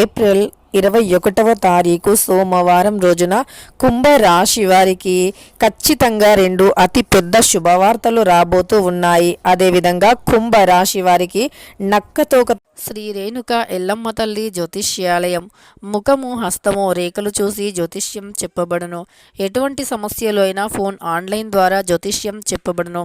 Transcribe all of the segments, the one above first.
April ఇరవై ఒకటవ తారీఖు సోమవారం రోజున కుంభరాశి వారికి ఖచ్చితంగా రెండు అతి పెద్ద శుభవార్తలు రాబోతూ ఉన్నాయి. అదేవిధంగా కుంభరాశి వారికి నక్కతోక శ్రీ రేణుక ఎల్లమ్మ తల్లి జ్యోతిష్యాలయం. ముఖము హస్తము రేఖలు చూసి జ్యోతిష్యం చెప్పబడును. ఎటువంటి సమస్యలు అయినా ఫోన్ ఆన్లైన్ ద్వారా జ్యోతిష్యం చెప్పబడును.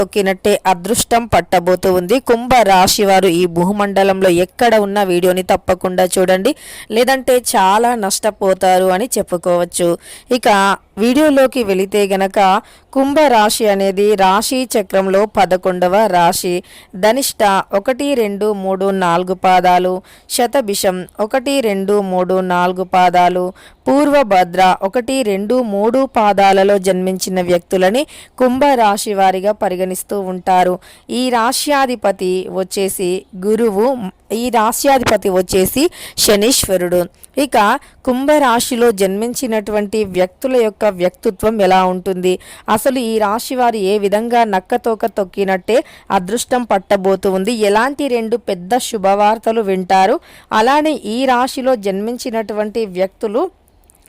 తొక్కినట్టే అదృష్టం పట్టబోతూ ఉంది. కుంభ రాశి వారు ఈ భూమండలంలో ఎక్కడ ఉన్న వీడియోని తప్పకుండా చూడండి. లేదంటే చాలా నష్టపోతారు అని చెప్పుకోవచ్చు. ఇక వీడియోలోకి వెళితే గనక కుంభ రాశి అనేది రాశి చక్రంలో పదకొండవ రాశి. ధనిష్ట ఒకటి రెండు మూడు నాలుగు పాదాలు. శతభిషం ఒకటి రెండు మూడు నాలుగు పాదాలు. పూర్వభద్ర ఒకటి రెండు మూడు పాదాలలో జన్మించిన వ్యక్తులని కుంభరాశి వారిగా పరిగణిస్తూ ఉంటారు. ఈ రాశ్యాధిపతి వచ్చేసి గురువు ఈ రాశ్యాధిపతి వచ్చేసి శనీశ్వరుడు. ఇక కుంభరాశిలో జన్మించినటువంటి వ్యక్తుల యొక్క వ్యక్తిత్వం ఎలా ఉంటుంది? అసలు ఈ రాశి వారు ఏ విధంగా నక్కతోక తొక్కినట్టే అదృష్టం పట్టబోతుంది ఎలాంటి రెండు పెద్ద శుభవార్తలు వింటారు? అలానే ఈ రాశిలో జన్మించినటువంటి వ్యక్తులు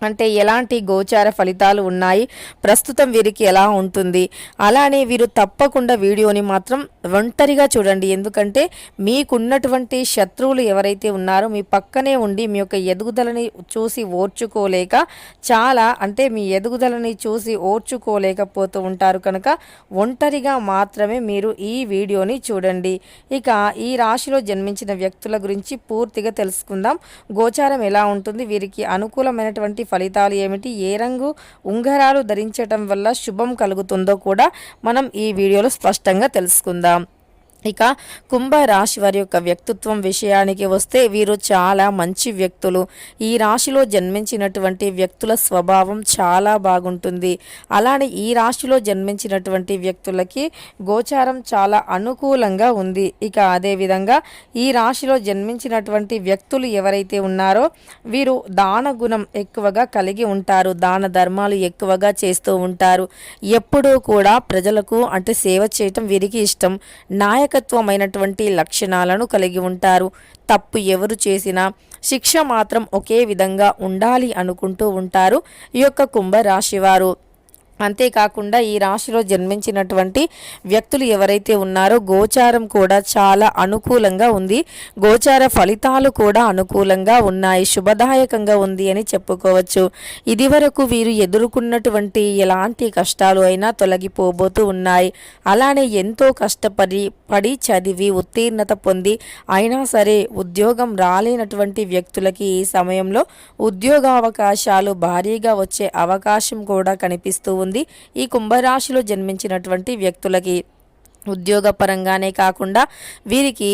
అంటే ఎలాంటి గోచార ఫలితాలు ఉన్నాయి? ప్రస్తుతం వీరికి ఎలా ఉంటుంది? అలానే వీరు తప్పకుండా వీడియోని మాత్రం ఒంటరిగా చూడండి. ఎందుకంటే మీకున్నటువంటి శత్రువులు ఎవరైతే ఉన్నారో మీ పక్కనే ఉండి మీ యొక్క ఎదుగుదలని చూసి ఓర్చుకోలేక చాలా అంటే మీ ఎదుగుదలని చూసి ఓర్చుకోలేకపోతూ ఉంటారు కనుక ఒంటరిగా మాత్రమే మీరు ఈ వీడియోని చూడండి. ఇక ఈ రాశిలో జన్మించిన వ్యక్తుల గురించి పూర్తిగా తెలుసుకుందాం. గోచారం ఎలా ఉంటుంది? వీరికి అనుకూలమైనటువంటి ఫలితాలు ఏమిటి? ఏ రంగు ఉంగరాలు ధరించటం వల్ల శుభం కలుగుతుందో కూడా మనం ఈ వీడియోలో స్పష్టంగా తెలుసుకుందాం. ఇక కుంభ రాశి వారి యొక్క వ్యక్తిత్వం విషయానికి వస్తే వీరు చాలా మంచి వ్యక్తులు. ఈ రాశిలో జన్మించినటువంటి వ్యక్తుల స్వభావం చాలా బాగుంటుంది. అలానే ఈ రాశిలో జన్మించినటువంటి వ్యక్తులకి గోచారం చాలా అనుకూలంగా ఉంది. ఇక అదేవిధంగా ఈ రాశిలో జన్మించినటువంటి వ్యక్తులు ఎవరైతే ఉన్నారో వీరు దాన గుణం ఎక్కువగా కలిగి ఉంటారు. దాన ధర్మాలు ఎక్కువగా చేస్తూ ఉంటారు. ఎప్పుడూ కూడా ప్రజలకు అంటే సేవ చేయటం వీరికి ఇష్టం. నాయక నాయకత్వమైనటువంటి లక్షణాలను కలిగి ఉంటారు. తప్పు ఎవరు చేసినా శిక్ష మాత్రం ఒకే విధంగా ఉండాలి అనుకుంటూ ఉంటారు. ఈ యొక్క కుంభరాశివారు అంతేకాకుండా ఈ రాశిలో జన్మించినటువంటి వ్యక్తులు ఎవరైతే ఉన్నారో గోచారం కూడా చాలా అనుకూలంగా ఉంది. గోచార ఫలితాలు కూడా అనుకూలంగా ఉన్నాయి శుభదాయకంగా ఉంది అని చెప్పుకోవచ్చు. ఇదివరకు వీరు ఎదుర్కొన్నటువంటి ఎలాంటి కష్టాలు అయినా తొలగిపోబోతూ ఉన్నాయి. అలానే ఎంతో కష్టపడి పడి చదివి ఉత్తీర్ణత పొంది అయినా సరే ఉద్యోగం రాలేనటువంటి వ్యక్తులకి ఈ సమయంలో ఉద్యోగావకాశాలు భారీగా వచ్చే అవకాశం కూడా కనిపిస్తూ ఉంది ఈ కుంభరాశిలో జన్మించినటువంటి వ్యక్తులకి ఉద్యోగపరంగానే కాకుండా వీరికి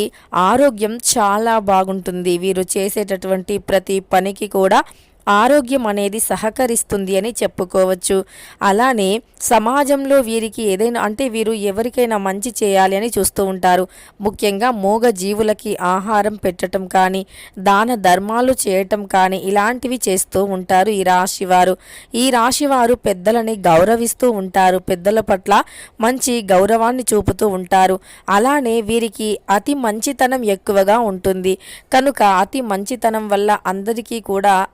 ఆరోగ్యం చాలా బాగుంటుంది. వీరు చేసేటటువంటి ప్రతి పనికి కూడా ఆరోగ్యం అనేది సహకరిస్తుంది అని చెప్పుకోవచ్చు. అలానే సమాజంలో వీరికి ఏదైనా అంటే వీరు ఎవరికైనా మంచి చేయాలి అని చూస్తూ ఉంటారు. ముఖ్యంగా మూగ జీవులకి ఆహారం పెట్టడం కానీ దాన ధర్మాలు చేయటం కానీ ఇలాంటివి చేస్తూ ఉంటారు ఈ రాశివారు. ఈ రాశివారు పెద్దలని గౌరవిస్తూ ఉంటారు. పెద్దల పట్ల మంచి గౌరవాన్ని చూపుతూ ఉంటారు. అలానే వీరికి అతి మంచితనం ఎక్కువగా ఉంటుంది. కనుక అతి మంచితనం వల్ల అందరికీ కూడా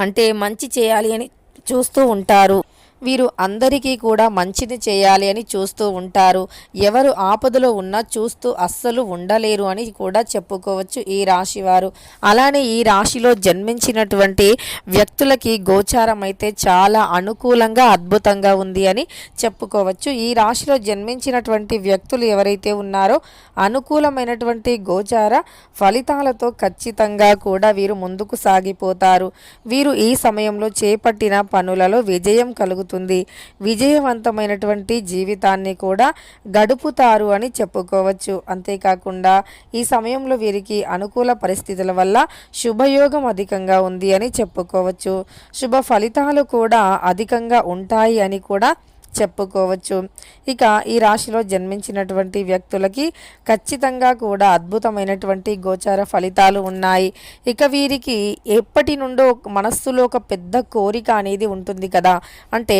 అంటే మంచి చేయాలి అని చూస్తూ ఉంటారు. వీరు అందరికీ కూడా మంచిని చేయాలి అని చూస్తూ ఉంటారు. ఎవరు ఆపదలో ఉన్నా చూస్తూ అస్సలు ఉండలేరు అని కూడా చెప్పుకోవచ్చు ఈ రాశి వారు అలానే ఈ రాశిలో జన్మించినటువంటి వ్యక్తులకి గోచారం అయితే చాలా అనుకూలంగా అద్భుతంగా ఉంది అని చెప్పుకోవచ్చు. ఈ రాశిలో జన్మించినటువంటి వ్యక్తులు ఎవరైతే ఉన్నారో అనుకూలమైనటువంటి గోచార ఫలితాలతో ఖచ్చితంగా కూడా వీరు ముందుకు సాగిపోతారు. వీరు ఈ సమయంలో చేపట్టిన పనులలో విజయం కలుగుతుంది. నెరవేరుతుంది విజయవంతమైనటువంటి జీవితాన్ని కూడా గడుపుతారు అని చెప్పుకోవచ్చు. అంతేకాకుండా ఈ సమయంలో వీరికి అనుకూల పరిస్థితుల వల్ల శుభయోగం అధికంగా ఉంది అని చెప్పుకోవచ్చు. శుభ ఫలితాలు కూడా అధికంగా ఉంటాయి అని కూడా చెప్పుకోవచ్చు. ఇక ఈ రాశిలో జన్మించినటువంటి వ్యక్తులకి ఖచ్చితంగా కూడా అద్భుతమైనటువంటి గోచార ఫలితాలు ఉన్నాయి. ఇక వీరికి ఎప్పటి నుండో మనస్సులో ఒక పెద్ద కోరిక అనేది ఉంటుంది కదా. అంటే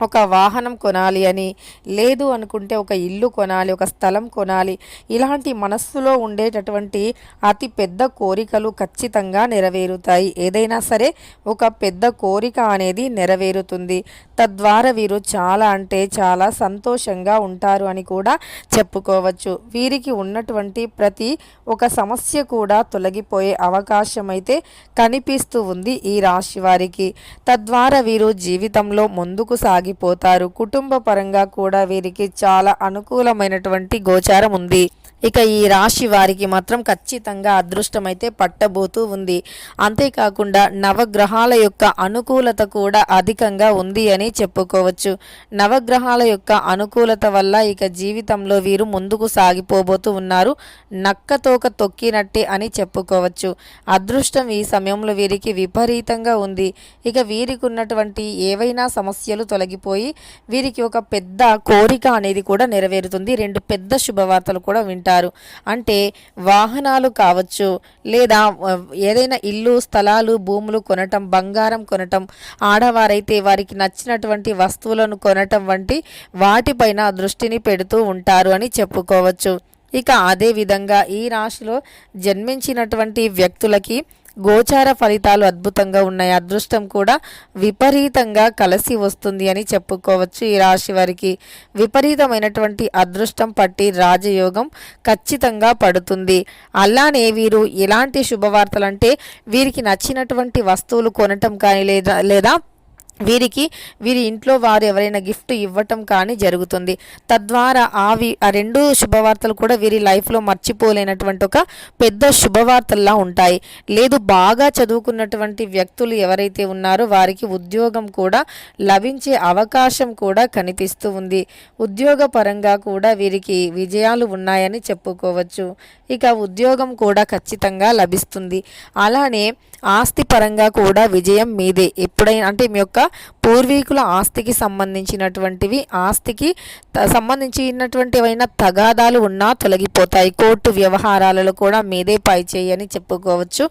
ఒక వాహనం కొనాలి అని లేదు అనుకుంటే ఒక ఇల్లు కొనాలి ఒక స్థలం కొనాలి ఇలాంటి మనస్సులో ఉండేటటువంటి అతి పెద్ద కోరికలు ఖచ్చితంగా నెరవేరుతాయి. ఏదైనా సరే ఒక పెద్ద కోరిక అనేది నెరవేరుతుంది. తద్వారా వీరు చాలా అంటే చాలా సంతోషంగా ఉంటారు అని కూడా చెప్పుకోవచ్చు. వీరికి ఉన్నటువంటి ప్రతి ఒక సమస్య కూడా తొలగిపోయే అవకాశం అయితే కనిపిస్తూ ఉంది ఈ రాశి వారికి. తద్వారా వీరు జీవితంలో ముందుకు సాగి సాగిపోతారు. కుటుంబ పరంగా కూడా వీరికి చాలా అనుకూలమైనటువంటి గోచారం ఉంది. ఇక ఈ రాశి వారికి మాత్రం ఖచ్చితంగా అదృష్టం అయితే పట్టబోతూ ఉంది. అంతేకాకుండా నవగ్రహాల యొక్క అనుకూలత కూడా అధికంగా ఉంది అని చెప్పుకోవచ్చు. నవగ్రహాల యొక్క అనుకూలత వల్ల ఇక జీవితంలో వీరు ముందుకు సాగిపోబోతూ ఉన్నారు. నక్కతోక తొక్కినట్టే అని చెప్పుకోవచ్చు. అదృష్టం ఈ సమయంలో వీరికి విపరీతంగా ఉంది. ఇక వీరికి ఉన్నటువంటి ఏవైనా సమస్యలు తొలగిపోయి వీరికి ఒక పెద్ద కోరిక అనేది కూడా నెరవేరుతుంది. రెండు పెద్ద శుభవార్తలు కూడా వింటారు. ఉంటారు అంటే వాహనాలు కావచ్చు లేదా ఏదైనా ఇల్లు స్థలాలు భూములు కొనటం బంగారం కొనటం ఆడవారైతే వారికి నచ్చినటువంటి వస్తువులను కొనటం వంటి వాటిపైన దృష్టిని పెడుతూ ఉంటారు అని చెప్పుకోవచ్చు. ఇక అదే విధంగా ఈ రాశిలో జన్మించినటువంటి వ్యక్తులకి గోచార ఫలితాలు అద్భుతంగా ఉన్నాయి. అదృష్టం కూడా విపరీతంగా కలిసి వస్తుంది అని చెప్పుకోవచ్చు. ఈ రాశి వారికి విపరీతమైనటువంటి అదృష్టం పట్టి రాజయోగం ఖచ్చితంగా పడుతుంది. అలానే వీరు ఎలాంటి శుభవార్తలు అంటే వీరికి నచ్చినటువంటి వస్తువులు కొనటం కానీ లేదా లేదా వీరికి వీరి ఇంట్లో వారు ఎవరైనా గిఫ్ట్ ఇవ్వటం కానీ జరుగుతుంది. తద్వారా ఆవి ఆ రెండు శుభవార్తలు కూడా వీరి లైఫ్లో మర్చిపోలేనటువంటి ఒక పెద్ద శుభవార్తల్లా ఉంటాయి. లేదు బాగా చదువుకున్నటువంటి వ్యక్తులు ఎవరైతే ఉన్నారో వారికి ఉద్యోగం కూడా లభించే అవకాశం కూడా కనిపిస్తూ ఉంది. ఉద్యోగ పరంగా కూడా వీరికి విజయాలు ఉన్నాయని చెప్పుకోవచ్చు. ఇక ఉద్యోగం కూడా ఖచ్చితంగా లభిస్తుంది. అలానే ఆస్తి పరంగా కూడా విజయం మీదే. ఎప్పుడైనా అంటే మీ యొక్క పూర్వీకుల ఆస్తికి సంబంధించినటువంటివి ఆస్తికి సంబంధించినటువంటి ఏవైనా తగాదాలు ఉన్నా తొలగిపోతాయి. కోర్టు వ్యవహారాలలో కూడా మీదే పై చేయని చెప్పుకోవచ్చు.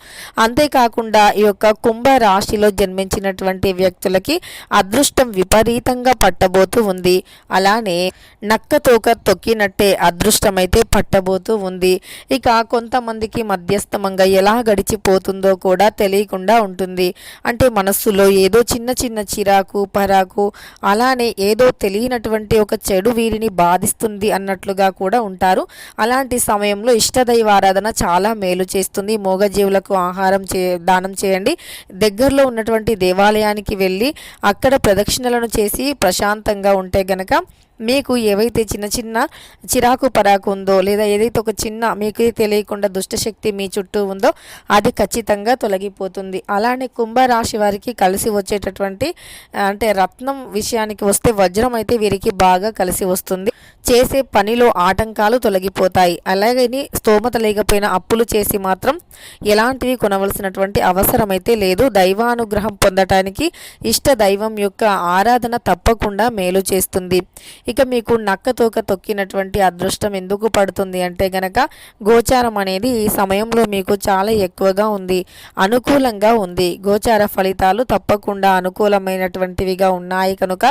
అంతేకాకుండా ఈ యొక్క కుంభ రాశిలో జన్మించినటువంటి వ్యక్తులకి అదృష్టం విపరీతంగా పట్టబోతూ ఉంది. అలానే నక్క తోక తొక్కినట్టే అదృష్టం అయితే పట్టబోతూ ఉంది. ఇక కొంతమందికి మధ్యస్థమంగా ఎలా గడిచిపోతుందో కూడా తెలియకుండా ఉంటుంది. అంటే మనస్సులో ఏదో చిన్న చిన్న చిరాకు పరాకు అలానే ఏదో తెలియనటువంటి ఒక చెడు వీరిని బాధిస్తుంది అన్నట్లుగా కూడా ఉంటారు. అలాంటి సమయంలో ఇష్టదైవ ఆరాధన చాలా మేలు చేస్తుంది. మూగజీవులకు ఆహారం చే దానం చేయండి. దగ్గరలో ఉన్నటువంటి దేవాలయానికి వెళ్ళి అక్కడ ప్రదక్షిణలను చేసి ప్రశాంతంగా ఉంటే గనక మీకు ఏవైతే చిన్న చిన్న చిరాకు పరాకు ఉందో లేదా ఏదైతే ఒక చిన్న మీకు తెలియకుండా దుష్టశక్తి మీ చుట్టూ ఉందో అది ఖచ్చితంగా తొలగిపోతుంది. అలానే కుంభరాశి వారికి కలిసి వచ్చేటటువంటి అంటే రత్నం విషయానికి వస్తే వజ్రం అయితే వీరికి బాగా కలిసి వస్తుంది. చేసే పనిలో ఆటంకాలు తొలగిపోతాయి. అలాగని స్తోమత లేకపోయినా అప్పులు చేసి మాత్రం ఎలాంటివి కొనవలసినటువంటి అవసరం అయితే లేదు. దైవానుగ్రహం పొందటానికి ఇష్ట దైవం యొక్క ఆరాధన తప్పకుండా మేలు చేస్తుంది. ఇక మీకు నక్కతోక తొక్కినటువంటి అదృష్టం ఎందుకు పడుతుంది అంటే గనక గోచారం అనేది ఈ సమయంలో మీకు చాలా ఎక్కువగా ఉంది. అనుకూలంగా ఉంది. గోచార ఫలితాలు తప్పకుండా అనుకూలం అనుకూలమైనటువంటివిగా ఉన్నాయి కనుక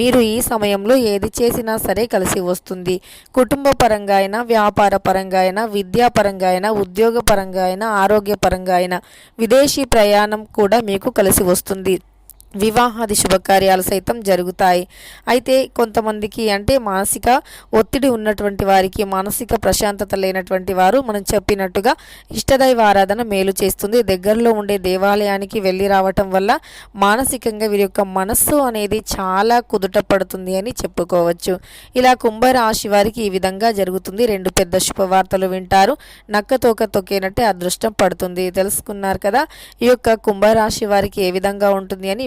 మీరు ఈ సమయంలో ఏది చేసినా సరే కలిసి వస్తుంది. కుటుంబ పరంగా అయినా వ్యాపార పరంగా అయినా విద్యాపరంగా అయినా ఉద్యోగ పరంగా అయినా ఆరోగ్యపరంగా అయినా విదేశీ ప్రయాణం కూడా మీకు కలిసి వస్తుంది. వివాహాది శుభకార్యాలు సైతం జరుగుతాయి. అయితే కొంతమందికి అంటే మానసిక ఒత్తిడి ఉన్నటువంటి వారికి మానసిక ప్రశాంతత లేనటువంటి వారు మనం చెప్పినట్టుగా ఇష్టదైవ ఆరాధన మేలు చేస్తుంది. దగ్గరలో ఉండే దేవాలయానికి వెళ్ళి రావటం వల్ల మానసికంగా వీరి యొక్క మనస్సు అనేది చాలా కుదుట పడుతుంది అని చెప్పుకోవచ్చు. ఇలా కుంభరాశి వారికి ఈ విధంగా జరుగుతుంది. రెండు పెద్ద శుభవార్తలు వింటారు. నక్కతోక తొక్కేనట్టే అదృష్టం పడుతుంది. తెలుసుకున్నారు కదా ఈ యొక్క కుంభరాశి వారికి ఏ విధంగా ఉంటుంది అని